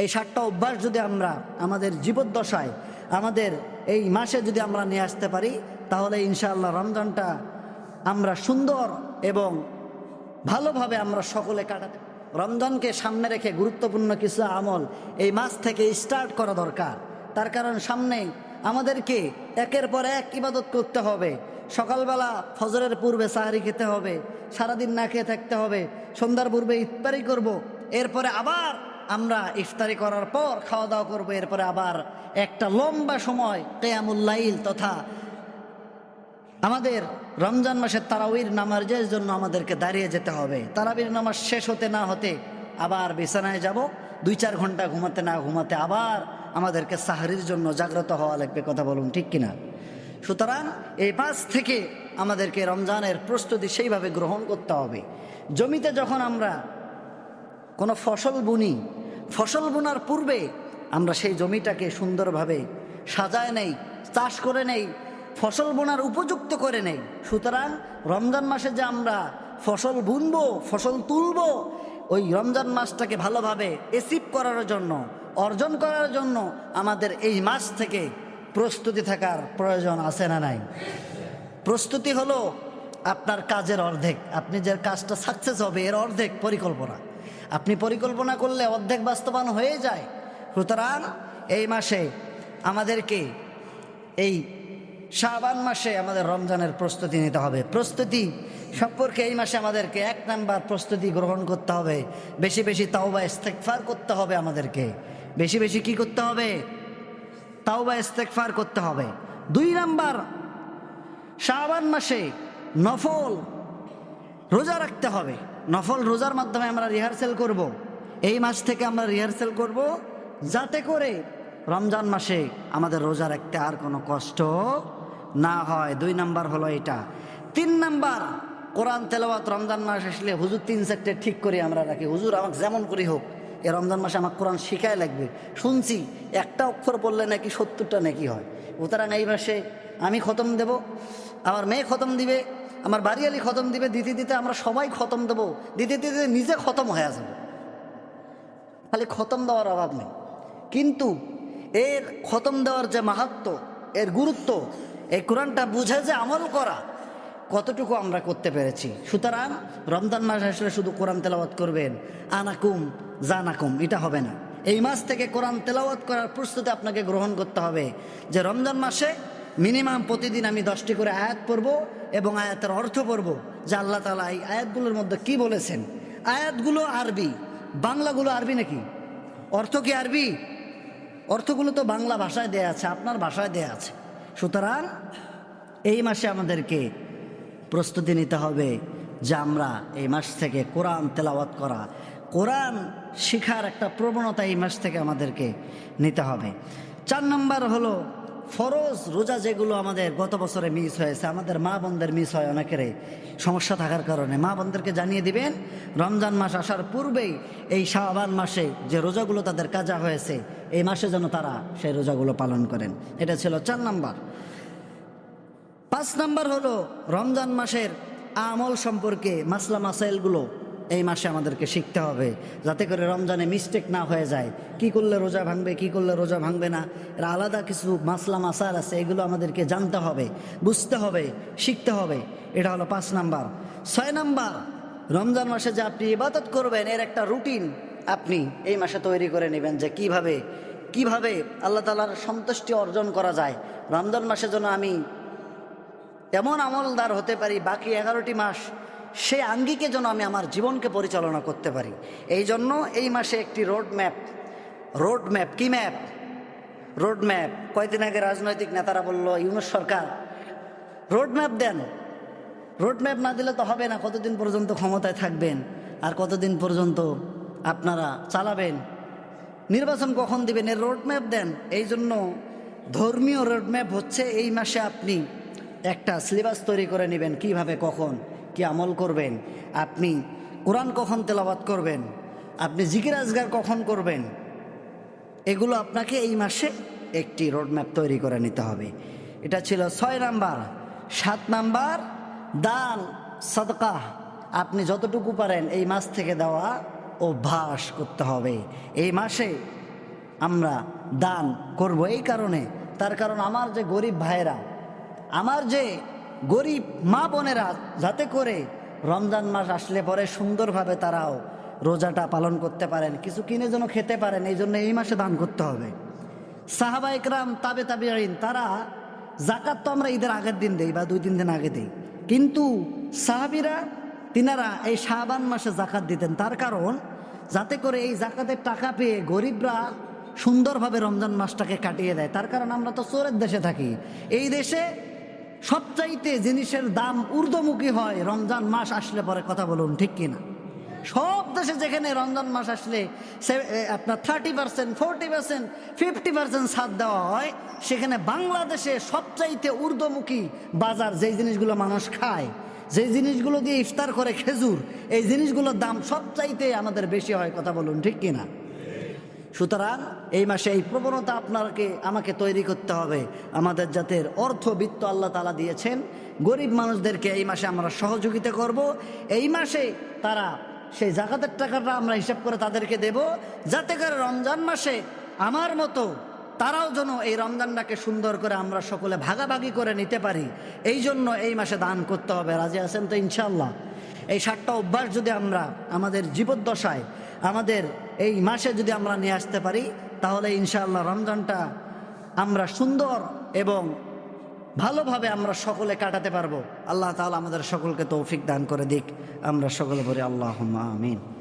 এই সাতটা অভ্যাস যদি আমরা আমাদের জীবদ্দশায়, আমাদের এই মাসে যদি আমরা নিয়ে আসতে পারি, তাহলে ইনশাআল্লাহ রমজানটা আমরা সুন্দর এবং ভালোভাবে আমরা সকলে কাটাতে রমজানকে সামনে রেখে গুরুত্বপূর্ণ কিছু আমল এই মাস থেকে স্টার্ট করা দরকার তার কারণ সামনে আমাদেরকে একের পর এক ইবাদত করতে হবে সকালবেলা ফজরের পূর্বে সাহারি খেতে হবে, সারাদিন না খেয়ে থাকতে হবে, সন্ধ্যার পূর্বে ইফতারি করব। এরপরে আবার আমরা ইফতারি করার পর খাওয়া দাওয়া করব, এরপরে আবার একটা লম্বা সময় কেয়ামুল্লাইল তথা আমাদের রমজান মাসের তারাবির নামাজের জন্য আমাদেরকে দাঁড়িয়ে যেতে হবে। তারাবির নামাজ শেষ হতে না হতে আবার বিছানায় যাব, দুই চার ঘণ্টা ঘুমাতে না ঘুমাতে আবার আমাদেরকে সাহারির জন্য জাগ্রত হওয়া লাগবে, কথা বলুন ঠিক কিনা? সুতরাং এই পাঁচ থেকে আমাদেরকে রমজানের প্রস্তুতি সেইভাবে গ্রহণ করতে হবে। জমিতে যখন আমরা কোনো ফসল বুনি ফসল বোনার পূর্বে আমরা সেই জমিটাকে সুন্দরভাবে সাজায় নেই, চাষ করে নেই, ফসল বোনার উপযুক্ত করে নেই। সুতরাং রমজান মাসে যে আমরা ফসল বুনবো, ফসল তুলব, ওই রমজান মাসটাকে ভালোভাবে এসিভ করার জন্য, অর্জন করার জন্য আমাদের এই মাস থেকে প্রস্তুতি থাকার প্রয়োজন আছে না নাই? প্রস্তুতি হলো আপনার কাজের অর্ধেক। আপনি যে কাজটা সাকসেস হবে, এর অর্ধেক পরিকল্পনা। আপনি পরিকল্পনা করলে অর্ধেক বাস্তবায়ন হয়ে যায়। সুতরাং এই মাসে আমাদেরকে এই শাবান মাসে আমাদের রমজানের প্রস্তুতি নিতে হবে। প্রস্তুতি সম্পর্কে এই মাসে আমাদেরকে এক নাম্বার প্রস্তুতি গ্রহণ করতে হবে। বেশি বেশি তাওবা ইস্তেকফার করতে হবে আমাদেরকে। বেশি বেশি কি করতে হবে? তাওবা ইস্তেকফার করতে হবে। দুই নাম্বার শাবান মাসে নফল রোজা রাখতে হবে। নফল রোজার মাধ্যমে আমরা রিহার্সেল করব। এই মাস থেকে আমরা রিহার্সেল করব। যাতে করে রমজান মাসে আমাদের রোজা রাখতে আর কোনো কষ্ট না হয়। দুই নাম্বার হলো এটা। তিন নাম্বার, কোরআন তেলাওয়াত রমজান মাস আসলে হুজুর তিন চারটে ঠিক করে আমরা রাখি। হুজুর আমাকে যেমন করি হোক এ রমজান মাসে আমাকে কোরআন শিখায় লাগবে। শুনছি, একটা অক্ষর বললে নাকি সত্তরটা নাকি হয়। সুতরাং এই মাসে আমি খতম দেব। আমার মেয়ে খতম দিবে। আমার বাড়ি বাড়িয়ালি খতম দিবে, দিতে দিতে আমরা সবাই খতম দেবো। দিতে দিতে নিজে খতম হয়ে যাব। খালি খতম দেওয়ার অভাব নেই। কিন্তু এর খতম দেওয়ার যে মাহাত্ম, এর গুরুত্ব, এই কোরআনটা বুঝে যে আমল করা, কতটুকু আমরা করতে পেরেছি। সুতরাং রমজান মাস আসলে শুধু কোরআন তেলাওয়াত করবেন। আনাকুম, জানাকুম, এটা হবে না। এই মাস থেকে কোরআন তেলাওয়াত করার প্রস্তুতি আপনাকে গ্রহণ করতে হবে যে রমজান মাসে মিনিমাম প্রতিদিন আমি দশটি করে আয়াত পড়ব এবং আয়াতের অর্থ পড়ব যে আল্লাহ তালা এই আয়াতগুলোর মধ্যে কি বলেছেন। আয়াতগুলো আরবি। বাংলাগুলো আরবি নাকি? অর্থ কি আরবি? অর্থগুলো তো বাংলা ভাষায় দেয়া আছে, আপনার ভাষায় দেয়া আছে। সুতরাং এই মাসে আমাদেরকে প্রস্তুতি নিতে হবে যে আমরা এই মাস থেকে কোরআন তেলাওয়াত করা, কোরআন শিখার একটা প্রবণতা এই মাস থেকে আমাদেরকে নিতে হবে। চার নম্বর হলো ফরজ রোজা যেগুলো আমাদের গত বছরে মিস হয়েছে, আমাদের মা বোনদের মিস হয় অনেকেরই সমস্যা থাকার কারণে। মা বোনদেরকে জানিয়ে দিবেন, রমজান মাস আসার পূর্বেই এই শাহবান মাসে যে রোজাগুলো তাদের কাজা হয়েছে, এই মাসে যেন তারা সেই রোজাগুলো পালন করেন। এটা ছিল চার নাম্বার। পাঁচ নাম্বার হলো রমজান মাসের আমল সম্পর্কে মাসলা মাসাইলগুলো এই মাসে আমাদেরকে শিখতে হবে, যাতে করে রমজানে মিস্টেক না হয়ে যায়। কি করলে রোজা ভাঙবে, কি করলে রোজা ভাঙবে না, এর আলাদা কিছু মাসলা মাসাল আছে, এগুলো আমাদেরকে জানতে হবে, বুঝতে হবে, শিখতে হবে। এটা হলো পাঁচ নাম্বার। ছয় নাম্বার, রমজান মাসে যে আপনি ইবাদত করবেন, এর একটা রুটিন আপনি এই মাসে তৈরি করে নেবেন যে কীভাবে কীভাবে আল্লাহ তালার সন্তুষ্টি অর্জন করা যায়। রমজান মাসে যেন আমি এমন আমলদার হতে পারি, বাকি এগারোটি মাস সে আঙ্গিকে যেন আমি আমার জীবনকে পরিচালনা করতে পারি। এই জন্য এই মাসে একটি রোড ম্যাপ রোড ম্যাপ কি ম্যাপ রোড ম্যাপ কয়েকদিন আগে রাজনৈতিক নেতারা বলল, ইউনুস সরকার রোড ম্যাপ দেন। রোড ম্যাপ না দিলে তো হবে না, কতদিন পর্যন্ত ক্ষমতায় থাকবেন? আর কতদিন পর্যন্ত আপনারা চালাবেন? নির্বাচন কখন দিবেন? এর রোড ম্যাপ দেন। এই জন্য ধর্মীয় রোড ম্যাপ হচ্ছে এই মাসে আপনি একটা সিলেবাস তৈরি করে নেবেন, কীভাবে, কখন। কি আমল করবেন? আপনি কোরআন কখন তেলাবাত করবেন? আপনি জিকির আজগার কখন করবেন? এগুলো আপনাকে এই মাসে একটি রোডম্যাপ তৈরি করে নিতে হবে। এটা ছিল ছয় নাম্বার। সাত নাম্বার, দান, সদকা। আপনি যতটুকু পারেন এই মাস থেকে দেওয়া অভ্যাস করতে হবে। এই মাসে আমরা দান করব এই কারণে। তার কারণ আমার যে গরিব ভাইয়েরা, আমার যে গরিব মা বোনেরা যাতে করে রমজান মাস আসলে পরে সুন্দরভাবে তারাও রোজাটা পালন করতে পারেন, কিছু কিনে যেন খেতে পারেন, এই জন্য এই মাসে দান করতে হবে। সাহাবা একরাম, তাবে তাবে আইন তারা জাকাত তো আমরা ঈদের আগের দিন দেই বা দুই তিন দিন আগে দেই। কিন্তু সাহাবিরা, তিনারা এই শাহবান মাসে জাকাত দিতেন। তার কারণ, যাতে করে এই জাকাতের টাকা পেয়ে গরিবরা সুন্দরভাবে রমজান মাসটাকে কাটিয়ে দেয়। তার কারণ আমরা তো চোরের দেশে থাকি। এই দেশে সবচাইতে জিনিসের দাম ঊর্ধ্বমুখী হয় রমজান মাস আসলে পরে কথা বলুন, ঠিক কিনা সব দেশে যেখানে রমজান মাস আসলে আপনার thirty percent forty percent fifty percent ছাড় দেওয়া হয়, সেখানে বাংলাদেশে সবচাইতে ঊর্ধ্বমুখী বাজার যেই জিনিসগুলো মানুষ খায়, যেই জিনিসগুলো দিয়ে ইফতার করে খেজুর, এই জিনিসগুলোর দাম সবচাইতে আমাদের বেশি হয়, কথা বলুন, ঠিক কিনা সুতরাং এই মাসে এই প্রবণতা আপনাকে, আমাকে তৈরি করতে হবে। আমাদের জাতের অর্থ অর্থবিত্ত আল্লাহ তালা দিয়েছেন। গরিব মানুষদেরকে এই মাসে আমরা সহযোগিতা করব। এই মাসে তারা সেই জাকাতের টাকাটা আমরা হিসাব করে তাদেরকে দেব। যাতে করে রমজান মাসে আমার মতো তারাও যেন এই রমজানটাকে সুন্দর করে আমরা সকলে ভাগাভাগি করে নিতে পারি। এই জন্য এই মাসে দান করতে হবে। রাজি আছেন তো ইনশাল্লাহ এই সাতটা অভ্যাস যদি আমরা আমাদের জীবদ্দশায় আমাদের এই মাসে যদি আমরা নিয়ে আসতে পারি, তাহলে ইনশাআল্লাহ রমজানটা আমরা সুন্দর এবং ভালোভাবে আমরা সকলে কাটাতে পারব। আল্লাহ তাহলে আমাদের সকলকে তৌফিক দান করে দিক। আমরা সকলে বলি আল্লাহ আমিন।